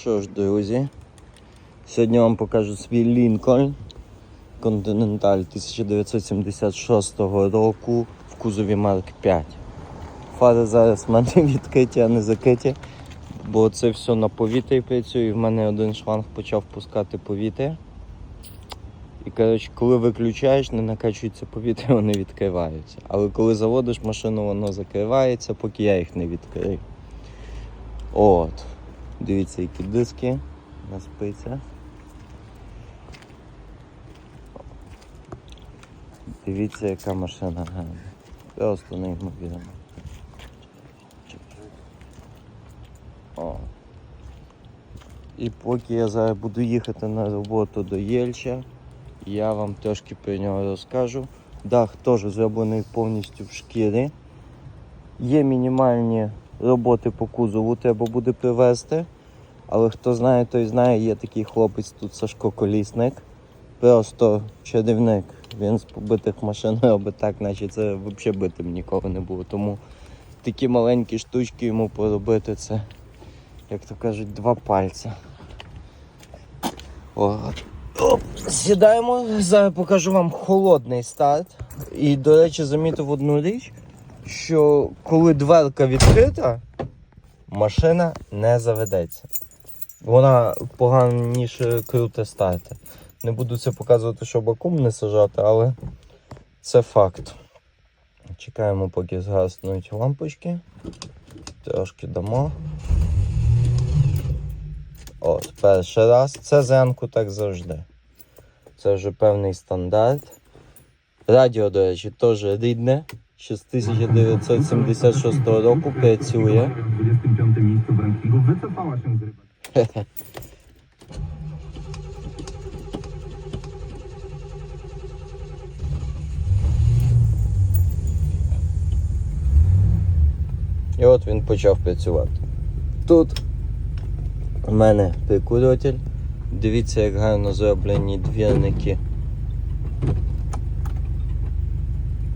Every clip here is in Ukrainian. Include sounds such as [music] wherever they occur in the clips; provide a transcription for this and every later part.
Що ж, друзі, сьогодні вам покажу свій Lincoln Continental 1976 року в кузові Mark 5. Фари зараз в мене [laughs] відкриті, а не закриті, бо це все на повітрі працює, і в мене один шланг почав пускати повітря. І коротше, коли виключаєш, не накачується повітря, [laughs] вони відкриваються. Але коли заводиш машину, воно закривається, поки я їх не відкрию. От. Дивіться, які диски на спицях. Дивіться, яка машина гарна. Просто неймовірно. О. І поки я зараз буду їхати на роботу до Єльча, я вам трошки про нього розкажу. Дах теж зроблений повністю в шкірі. Є мінімальні роботи по кузову, треба буде привезти. Але хто знає, той знає, є такий хлопець тут Сашко Колісник. Просто чарівник. Він з побитих машин [laughs] робить так, наче це взагалі битим ніколи не було. Тому такі маленькі штучки йому поробити це, як то кажуть, два пальця. От. Оп, сідаємо, зараз покажу вам холодний старт. І, до речі, замітив одну річ, що коли дверка відкрита, машина не заведеться. Вона поганіше круте старти. Не буду це показувати, щоб акум не сажати, але це факт. Чекаємо, поки згаснуть лампочки. Трошки дамо. От, перший раз. Це зранку так завжди. Це вже певний стандарт. Радіо, до речі, теж рідне. Ще з 1976 року працює. 25 miejscu w rankingu wycofała się z rywalizacji. І от він почав працювати. Тут у мене прикурюватель. Дивіться, як гарно зроблені двірники.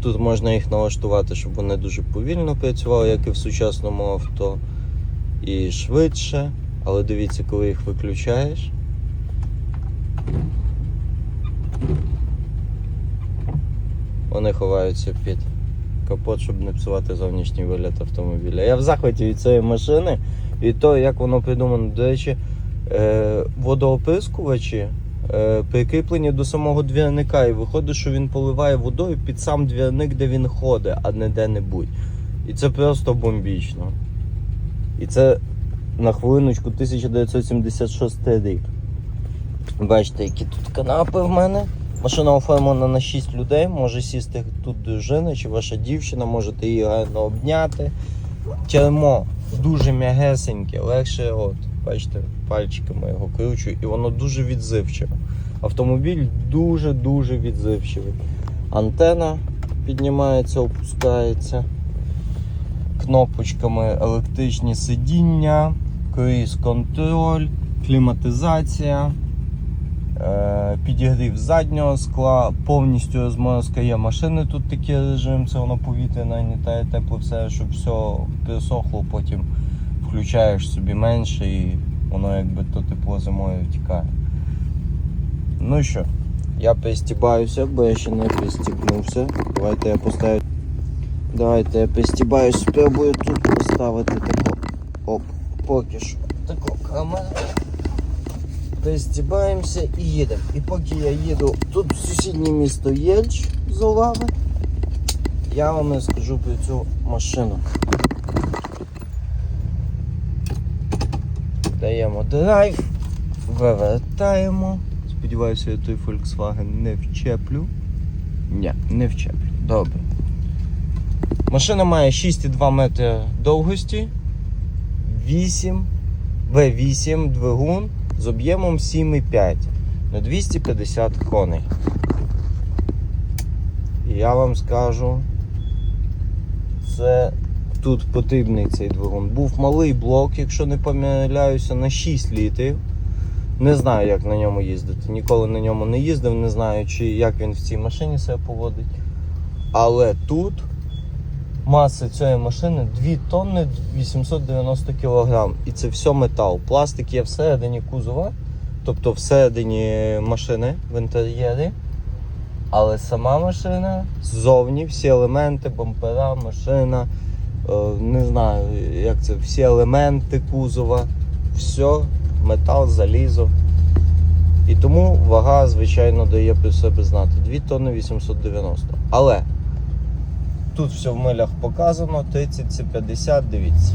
Тут можна їх налаштувати, щоб вони дуже повільно працювали, як і в сучасному авто. І швидше. Але дивіться, коли їх виключаєш. Вони ховаються під капот, щоб не псувати зовнішній вигляд автомобіля. Я в захваті від цієї машини і то, як воно придумано. До речі, е, водооприскувачі е, прикріплені до самого двірника, і виходить, що він поливає водою під сам двірник, де він ходить, а не де-небудь. І це просто бомбічно. І це на хвилиночку 1976 рік. Бачите, які тут канапи в мене. Машина оформлена на 6 людей, може сісти тут дружина чи ваша дівчина, можете її гарно обняти. Кермо дуже м'ягесеньке, легше, от, бачите, пальчиками його кручу, і воно дуже відзивчиве. Автомобіль дуже-дуже відзивчивий. Антена піднімається, опускається. Кнопочками електричні сидіння, круїз контроль, кліматизація. Е, підігрів заднього скла, повністю розморозка є машини. Тут такий режим, це воно повітря нагнітає тепло, все, щоб все присохло, потім включаєш собі менше і воно якби то тепло зимою втікає. Ну що, я пристібаюся, бо я ще не пристібнувся. Давайте я поставлю. Давайте я пристібаюсь, спробую тут поставити таку. Оп, поки що таку камеру. Пристібаємося і їдемо. І поки я їду тут в сусіднє місто Єльч з Олави, я вам розкажу про цю машину. Даємо драйв, вивертаємо. Сподіваюся, я той Volkswagen не вчеплю. Ні, не вчеплю. Добре. Машина має 6,2 метри довгості, 8 V8 двигун з об'ємом 7,5 на 250 коней. І я вам скажу, це тут потрібний цей двигун. Був малий блок, якщо не помиляюся, на 6 літрів. Не знаю, як на ньому їздити. Ніколи на ньому не їздив, не знаю, чи як він в цій машині себе поводить. Але тут Маса цієї машини 2 тонни 890 кг. І це все метал. Пластик є всередині кузова, тобто всередині машини в інтер'єрі. Але сама машина ззовні, всі елементи, бампера, машина, е, не знаю, як це, всі елементи кузова, все, метал, залізо. І тому вага, звичайно, дає при себе знати 2 тонни 890. Але тут все в милях показано, 30 це 50, дивіться.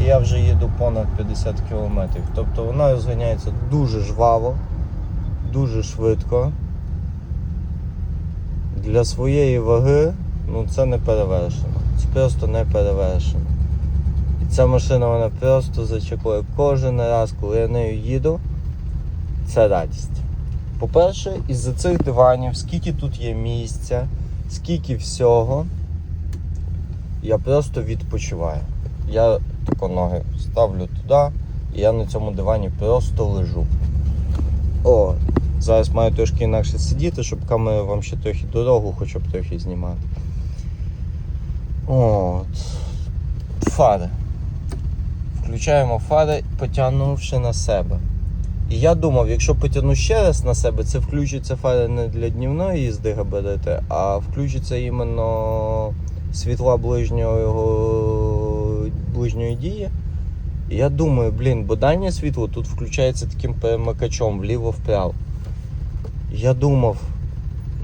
І я вже їду понад 50 кілометрів. Тобто вона розганяється дуже жваво, дуже швидко. Для своєї ваги ну, це не перевершено. Це просто не перевершено. І ця машина вона просто зачекує кожен раз, коли я нею їду. Це радість. По-перше, із-за цих диванів, скільки тут є місця, скільки всього, я просто відпочиваю. Я тако ноги ставлю туди, і я на цьому дивані просто лежу. О, зараз маю трошки інакше сидіти, щоб камера вам ще трохи дорогу хоча б трохи знімати. От. Фари. Включаємо фари, потягнувши на себе. І я думав, якщо потягну ще раз на себе, це включиться фари не для днівної їзди габарити, а включиться іменно світла ближнього, ближньої дії. І я думаю, блін, бо дальнє світло тут включається таким перемикачом вліво-вправо. Я думав,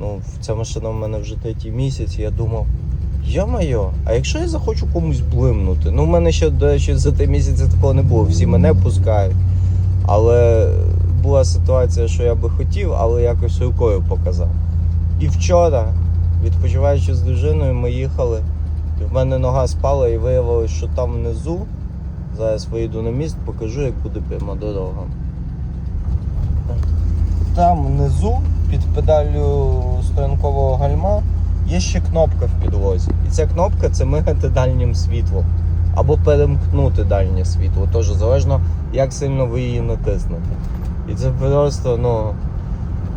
ну, ця машина в мене вже третій місяць, я думав, Йо-майо, а якщо я захочу комусь блимнути? Ну, в мене ще, до речі, за три місяці такого не було, всі мене пускають. Але була ситуація, що я би хотів, але якось рукою показав. І вчора, відпочиваючи з дружиною, ми їхали, і в мене нога спала і виявилось, що там внизу. Зараз виїду на міст, покажу, як буде пряма дорога. Там внизу, під педаллю стоянкового гальма, є ще кнопка в підлозі. І ця кнопка це мигати дальнім світлом. Або перемкнути дальнє світло. Теж залежно, як сильно ви її натиснете. І це просто, ну,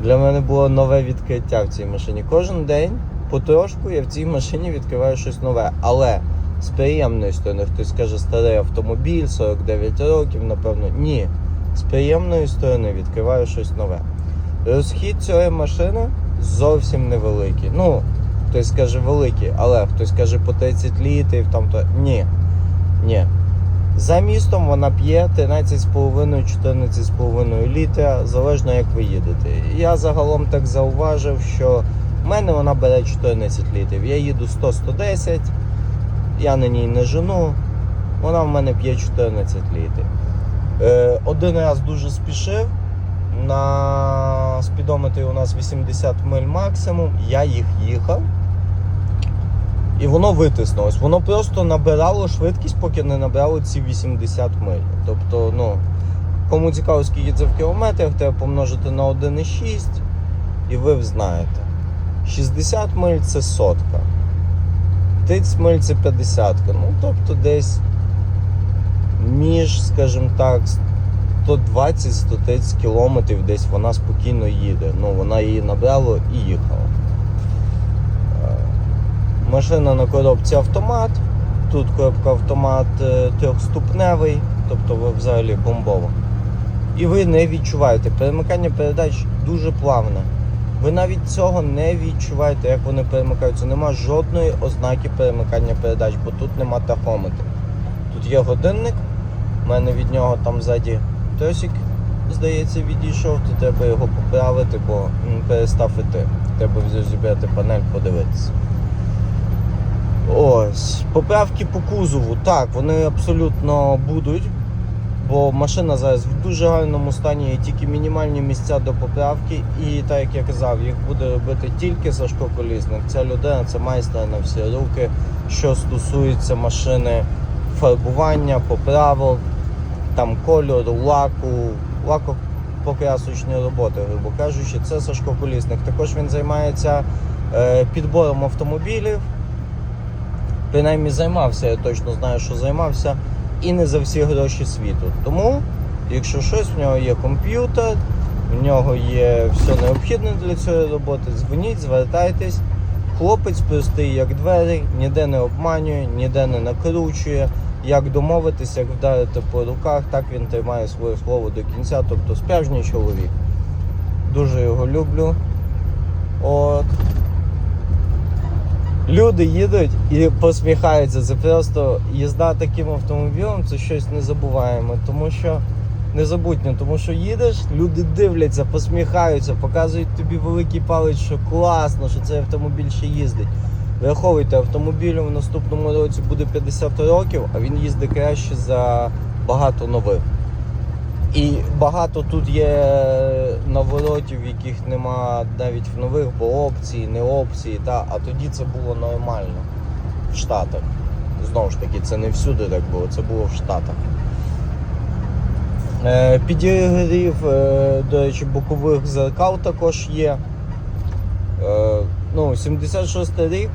для мене було нове відкриття в цій машині. Кожен день потрошку я в цій машині відкриваю щось нове. Але з приємної сторони, хтось скаже старий автомобіль, 49 років, напевно. Ні. З приємної сторони відкриваю щось нове. Розхід цієї машини зовсім невеликий. Ну, хтось скаже великий, але хтось каже по 30 літрів, там то. Ні. Ні. За містом вона п'є 13,5-14,5 літра, залежно як ви їдете. Я загалом так зауважив, що в мене вона бере 14 літрів. Я їду 100-110, я на ній не жену, вона в мене п'є 14 літрів. Е, один раз дуже спішив. На спідометрі у нас 80 миль максимум. Я їх їхав. І воно витиснулось. Воно просто набирало швидкість, поки не набрало ці 80 миль. Тобто, ну, кому цікаво, скільки це в кілометрах, треба помножити на 1,6 і ви знаєте. 60 миль це сотка. 30 миль це 50. Ну, тобто десь між, скажімо так, 120-130 кілометрів десь вона спокійно їде. Ну, вона її набрала і їхала. Машина на коробці автомат. Тут коробка автомат е, трьохступневий, тобто ви взагалі бомбово. І ви не відчуваєте. Перемикання передач дуже плавне. Ви навіть цього не відчуваєте, як вони перемикаються. Нема жодної ознаки перемикання передач, бо тут нема тахометру. Тут є годинник, у мене від нього там ззаді тросик, здається, відійшов, то треба його поправити, бо він перестав іти. Треба зібрати панель, подивитися. Ось. Поправки по кузову. Так, вони абсолютно будуть. Бо машина зараз в дуже гарному стані, є тільки мінімальні місця до поправки. І так як я казав, їх буде робити тільки Сашко Колісник. Ця людина це майстер на всі руки, що стосується машини фарбування, поправок, там кольору, лаку, лакоpoкрасочні роботи, грубо кажучи, це Сашко Колісник. Також він займається е, підбором автомобілів. Принаймні займався, я точно знаю, що займався і не за всі гроші світу. Тому, якщо щось, в нього є комп'ютер, В нього є все необхідне для цієї роботи. Дзвоніть, звертайтесь. Хлопець простий, як двері, ніде не обманює, ніде не накручує. Як домовитись, як вдарити по руках, так він тримає своє слово до кінця. Тобто справжній чоловік. Дуже його люблю. От. Люди їдуть і посміхаються. Це просто їзда таким автомобілем це щось незабуваємо. Тому що незабутньо, тому що їдеш, люди дивляться, посміхаються, показують тобі великий палець, що класно, що цей автомобіль ще їздить. Враховуйте, автомобілю в наступному році буде 50 років, а він їздить краще за багато нових. І багато тут є наворотів, яких нема навіть в нових, бо опції, не опції, та, а тоді це було нормально в Штатах. Знову ж таки, це не всюди так було, це було в Штатах. Е, Підігрів, е, до речі, бокових зеркал також є. Е, Ну, 76 рік,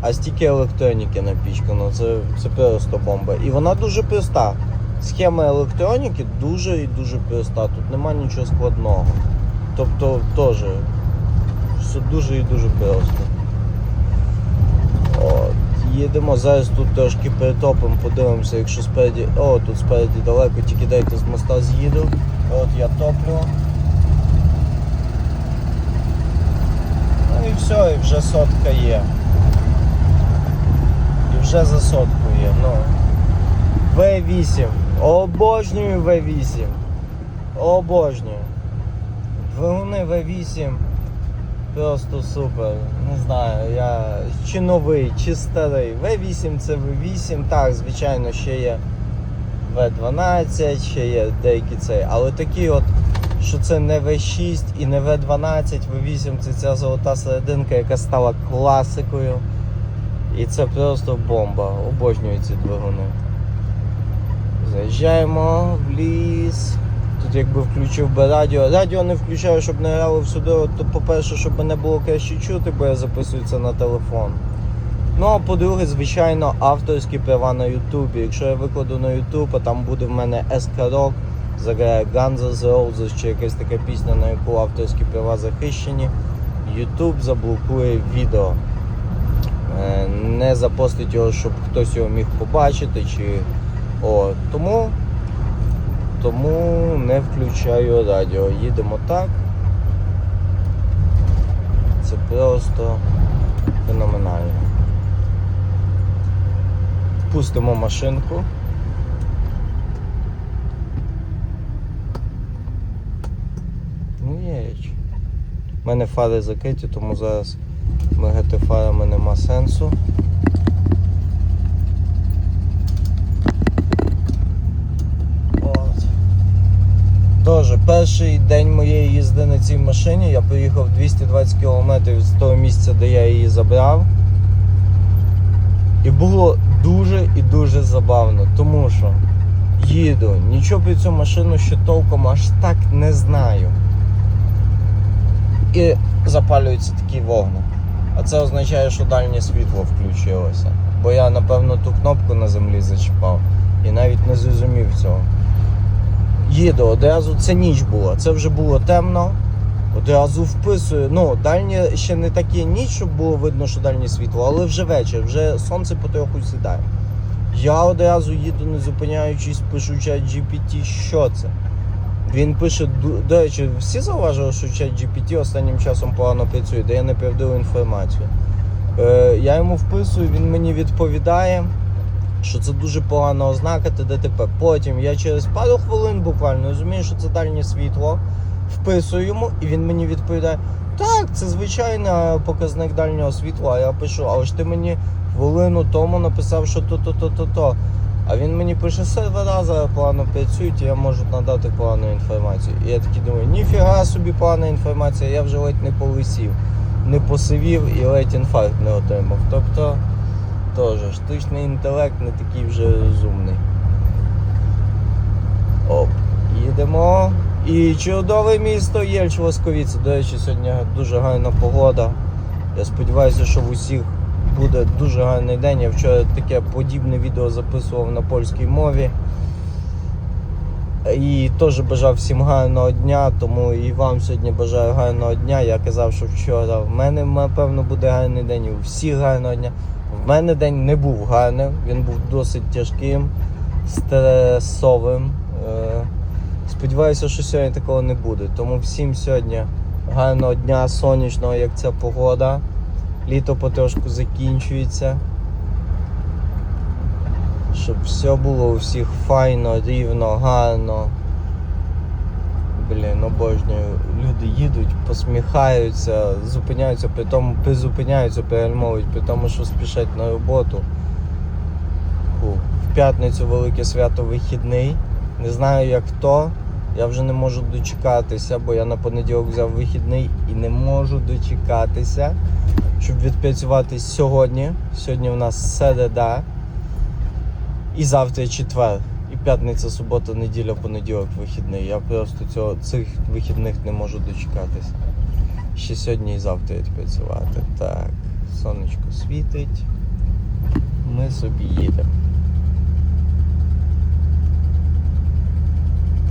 а стільки електроніки напічкано, це, це просто бомба. І вона дуже проста. Схема електроніки дуже і дуже проста. Тут нема нічого складного. Тобто теж все дуже і дуже просто. От, їдемо. Зараз тут трошки перетопимо, подивимося, якщо спереді. О, тут спереді далеко, тільки дайте з моста з'їду. От я топлю. Ну і все, і вже сотка є. І вже за сотку є. Ну. В8. Обожнюю В8. Обожнюю. Двигуни В8. Просто супер. Не знаю, я чи новий, чи старий. В8 це В8. Так, звичайно, ще є В12, ще є деякі цей. Але такі от, що це не В6 і не В12, В8 це ця золота серединка, яка стала класикою. І це просто бомба. Обожнюю ці двигуни. Заїжджаємо в ліс. Тут якби включив би радіо. Радіо не включаю, щоб не грало всюди. То, по-перше, щоб мене було краще чути, бо я записую це на телефон. Ну а по-друге, звичайно, авторські права на Ютубі. Якщо я викладу на Ютуб, а там буде в мене ескарок, заграє Guns N' Roses чи якась така пісня, на яку авторські права захищені, Ютуб заблокує відео. Е, Не запостить його, щоб хтось його міг побачити. чи о, тому, тому не включаю радіо. Їдемо так. Це просто феноменально. Пустимо машинку. Ну є річ. У мене фари закриті, тому зараз мигати фарами нема сенсу. От. Тоже перший день моєї їзди на цій машині я проїхав 220 км з того місця, де я її забрав. І було дуже і дуже забавно, тому що їду, нічого про цю машину ще толком аж так не знаю. І запалюється такий вогник. А це означає, що дальнє світло включилося. Бо я, напевно, ту кнопку на землі зачіпав і навіть не зрозумів цього. Їду одразу, це ніч була, це вже було темно. Одразу вписую. Ну, дальнє ще не таке ніч, щоб було видно, що дальнє світло, але вже вечір, вже сонце потроху сідає. Я одразу їду, не зупиняючись, пишу чат GPT, що це. Він пише, до речі, всі зауважили, що чат GPT останнім часом погано працює, дає неправдиву інформацію. Е, я йому вписую, він мені відповідає, що це дуже погана ознака, ТДТП. Потім я через пару хвилин буквально розумію, що це дальнє світло, вписую йому, і він мені відповідає: так, це звичайно показник дальнього світла. А я пишу, але ж ти мені хвилину тому написав, що то-то-то-то-то. А він мені пише, сервера зараз погано працюють, і я можу надати погану інформацію. І я такий думаю, ніфіга собі погана інформація, я вже ледь не повисів, не посивів і ледь інфаркт не отримав. Тобто, теж штучний інтелект не такий вже розумний. Оп, їдемо. І чудове місто Єльч Восковіце. До речі, сьогодні дуже гарна погода. Я сподіваюся, що в усіх буде дуже гарний день. Я вчора таке подібне відео записував на польській мові. І теж бажав всім гарного дня, тому і вам сьогодні бажаю гарного дня. Я казав, що вчора в мене, напевно, буде гарний день, і у всіх гарного дня. В мене день не був гарним, він був досить тяжким, стресовим. Е, Сподіваюся, що сьогодні такого не буде. Тому всім сьогодні гарного дня, сонячного, як ця погода. Літо потрошку закінчується. Щоб все було у всіх файно, рівно, гарно. Блін, обожнюю. Люди їдуть, посміхаються, зупиняються, при тому призупиняються, перельмовують, при тому, що спішать на роботу. Фу. В п'ятницю велике свято вихідний. Не знаю як хто. Я вже не можу дочекатися, бо я на понеділок взяв вихідний і не можу дочекатися, щоб відпрацювати сьогодні. Сьогодні в нас середа. І завтра четвер. П'ятниця, субота, неділя, понеділок вихідний. Я просто цього, цих вихідних не можу дочекатися. Ще сьогодні і завтра відпрацювати. Так, сонечко світить. Ми собі їдемо.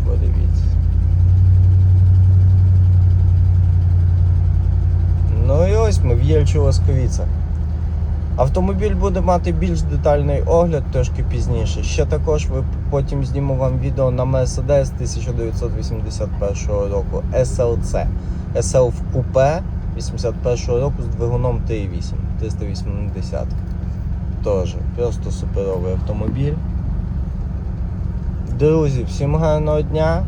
Подивіться. Ну і ось ми в Єльчу Ласковіца. Автомобіль буде мати більш детальний огляд трошки пізніше. Ще також ви потім зніму вам відео на Mercedes 1981 року SLC. SL в купе 81 року з двигуном 3.8 380. Теж просто суперовий автомобіль. Друзі, всім гарного дня.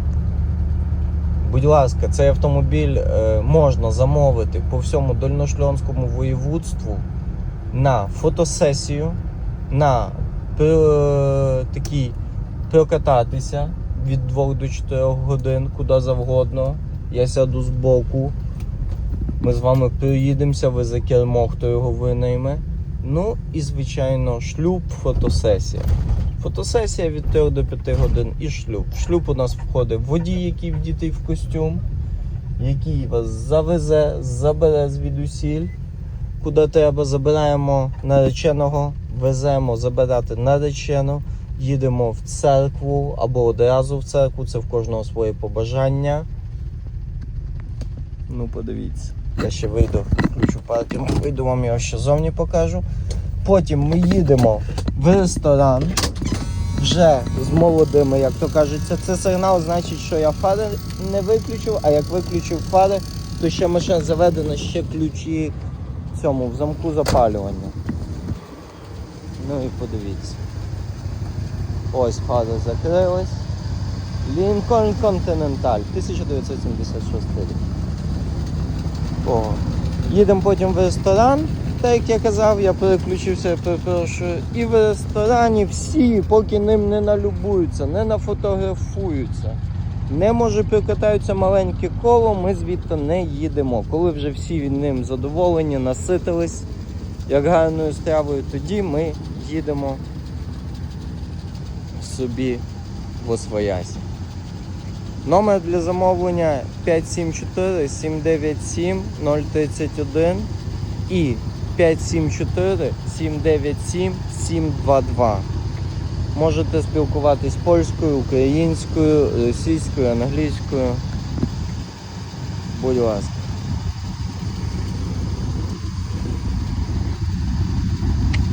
Будь ласка, цей автомобіль е, можна замовити по всьому дольношльонському воєводству на фотосесію, на такий прокататися від 2 до 4 годин, куди завгодно. Я сяду з боку. Ми з вами приїдемося, ви за кермо, хто його винайме. Ну і, звичайно, шлюб, фотосесія. Фотосесія від 3 до 5 годин і шлюб. В шлюб у нас входить водій, який вдітий в костюм, який вас завезе, забере звідусіль. Куди треба, забираємо нареченого, веземо забирати наречену, їдемо в церкву або одразу в церкву, це в кожного своє побажання. Ну, подивіться. Я ще вийду, включу паркінг, вийду вам його ще зовні покажу. Потім ми їдемо в ресторан вже з молодими, як то кажеться. Це сигнал значить, що я фари не виключив, а як виключив фари, то ще машина заведена, ще ключі цьому в замку запалювання. Ну і подивіться. Ось фара закрилась. Lincoln Continental 1976 рік. О. Їдемо потім в ресторан, так як я казав, я переключився, я перепрошую. І в ресторані всі, поки ним не налюбуються, не нафотографуються, не може прикатаються маленьке коло, ми звідти не їдемо. Коли вже всі від ним задоволені, наситились як гарною стравою, тоді ми їдемо собі в Освоясі. Номер для замовлення 574 797 031 і 574 797 722. Можете спілкуватись польською, українською, російською, англійською. Будь ласка.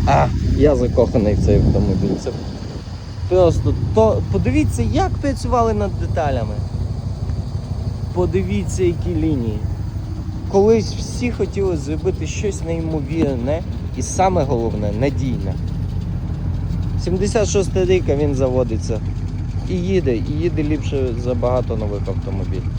А, я закоханий в цей автомобіль. Це Просто то подивіться, як працювали над деталями. Подивіться, які лінії. Колись всі хотіли зробити щось неймовірне і саме головне надійне. 76 рік він заводиться. І їде, і їде ліпше за багато нових автомобілів.